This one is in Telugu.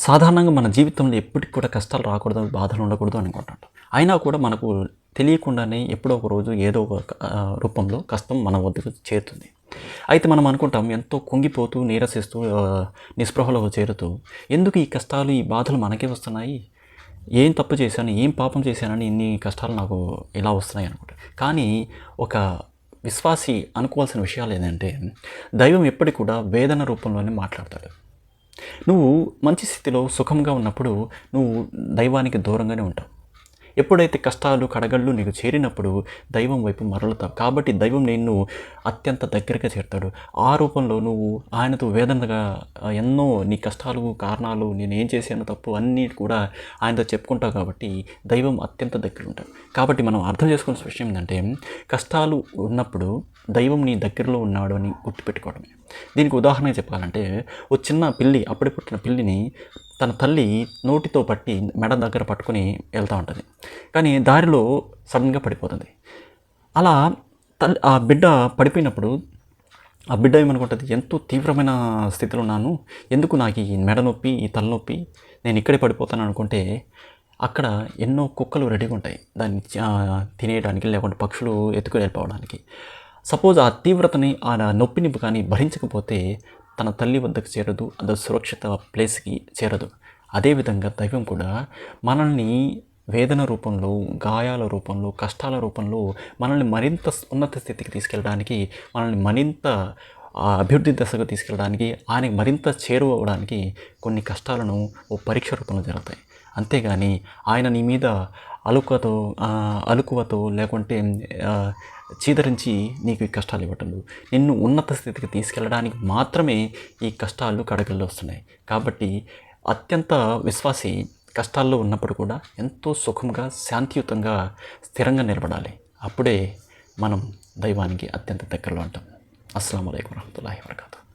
సాధారణంగా మన జీవితంలో ఎప్పటికి కూడా కష్టాలు రాకూడదు బాధలు ఉండకూడదు అనుకుంటాం అయినా కూడా మనకు తెలియకుండానే ఎప్పుడో ఒక రోజు ఏదో ఒక రూపంలో కష్టం మన వద్దకు చేరుతుంది. అయితే మనం అనుకుంటాం ఎంతో కుంగిపోతూ నీరసిస్తూ నిస్పృహలో చేరుతూ ఎందుకు ఈ కష్టాలు ఈ బాధలు మనకే వస్తున్నాయి? ఏం తప్పు చేశాను? ఏం పాపం చేశానని ఇన్ని కష్టాలు నాకు ఇలా వస్తున్నాయి అనుకుంటా కానీ ఒక విశ్వాసి అనుకోవాల్సిన విషయాలు ఏంటంటే దైవం ఎప్పటికి కూడా వేదన రూపంలోనే మాట్లాడతాడు. నువ్వు మంచి స్థితిలో సుఖంగా ఉన్నప్పుడు నువ్వు దైవానికి దూరంగానే ఉంటావు. ఎప్పుడైతే కష్టాలు కడగళ్ళు నీకు చేరినప్పుడు దైవం వైపు మరలుతావు. కాబట్టి దైవం నిన్ను అత్యంత దగ్గరగా చేరుతాడు. ఆ రూపంలో నువ్వు ఆయనతో వేదనగా ఎన్నో నీ కష్టాలు కారణాలు నేను ఏం చేశాను తప్పు అన్నీ కూడా ఆయనతో చెప్పుకుంటావు కాబట్టి దైవం అత్యంత దగ్గర ఉంటాడు. కాబట్టి మనం అర్థం చేసుకోవాల్సిన విషయం ఏంటంటే కష్టాలు ఉన్నప్పుడు దైవం నీ దగ్గరలో ఉన్నాడు అని గుర్తుపెట్టుకోవడమే. దీనికి ఉదాహరణ చెప్పాలంటే ఓ చిన్న పిల్లి అప్పుడే పుట్టిన పిల్లిని తన తల్లి నోటితో పట్టి మెడ దగ్గర పట్టుకొని వెళ్తూ ఉంటుంది. కానీ దారిలో సడన్గా పడిపోతుంది. అలా తల్లి ఆ బిడ్డ పడిపోయినప్పుడు ఆ బిడ్డ ఏమనుకుంటుంది? ఎంతో తీవ్రమైన స్థితిలో ఉన్నాను. ఎందుకు నాకు ఈ మెడ నొప్పి ఈ తలనొప్పి నేను ఇక్కడే పడిపోతాను అనుకుంటే అక్కడ ఎన్నో కుక్కలు రెడీగా ఉంటాయి. దాన్ని తినేయడానికి లేకుంటే పక్షులు ఎత్తుకు వెళ్ళిపోవడానికి. సపోజ్ ఆ తీవ్రతని ఆ నొప్పిని కానీ భరించకపోతే తన తల్లి వద్దకు చేరదు. అది సురక్షిత ప్లేస్కి చేరదు. అదేవిధంగా దైవం కూడా మనల్ని వేదన రూపంలో గాయాల రూపంలో కష్టాల రూపంలో మనల్ని మరింత ఉన్నత స్థితికి తీసుకెళ్ళడానికి మనల్ని మరింత అభివృద్ధి దశకు తీసుకెళ్ళడానికి ఆయనకి మరింత చేరువవడానికి కొన్ని కష్టాలను ఓ పరీక్ష రూపంలో జరుగుతాయి. అంతేగాని ఆయన నీ మీద అలుకతో అలుకువతో లేకుంటే చీదరించి నీకు ఈ కష్టాలు ఇవ్వటం నిన్ను ఉన్నత స్థితికి తీసుకెళ్ళడానికి మాత్రమే ఈ కష్టాలు కడగల్లో వస్తున్నాయి కాబట్టి అత్యంత విశ్వాసి కష్టాల్లో ఉన్నప్పుడు కూడా ఎంతో సుఖంగా శాంతియుతంగా స్థిరంగా నిలబడాలి. అప్పుడే మనం దైవానికి అత్యంత దగ్గరలో ఉంటాం. అస్సలం అయికం వరహతుల్లాహి వరకాతు.